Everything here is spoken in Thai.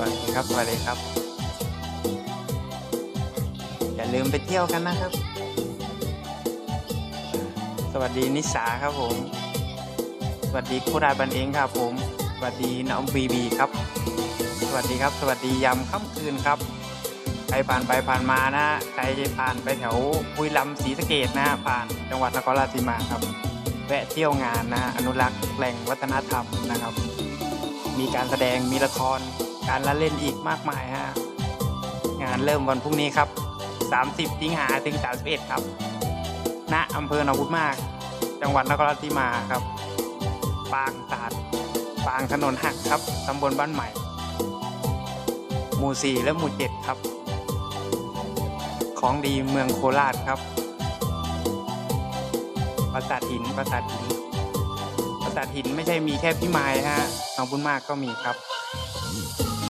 วัสดีครับสวัสดีครับ อย่าลืมไปเที่ยวกันนะครับ สวัสดีนิสาครับผม สวัสดีคุราบันเองครับผม สวัสดีน้องบีบีครับ สวัสดีครับ สวัสดียามค่ำคืนครับใครผ่านไปผ่านมานะใครผ่านไปแถวบุรีรัมย์ศรีสะเกดนะผ่านจังหวัดนครราชสีมาครับ แวะเที่ยวงานนะอนุรักษ์แหล่งวัฒนธรรมนะครับ มีการแสดงมีละคร การละเล่นอีกมากมายฮะ งานเริ่มวันพรุ่งนี้ครับ 30 สิงหาถึง 31 ครับ ณอำเภอหนองบุญมาก จังหวัดนครราชสีมาครับ ปางตาด ปางถนนหักครับ ตำบลบ้านใหม่ หมู่ 4 และหมู่ 7 ครับ ของดีเมืองโคราชครับปราสาทหินปราสาทหินปราสาทหินไม่ใช่มีแค่พี่ไม้ฮะหนองบุญมากก็มีครับ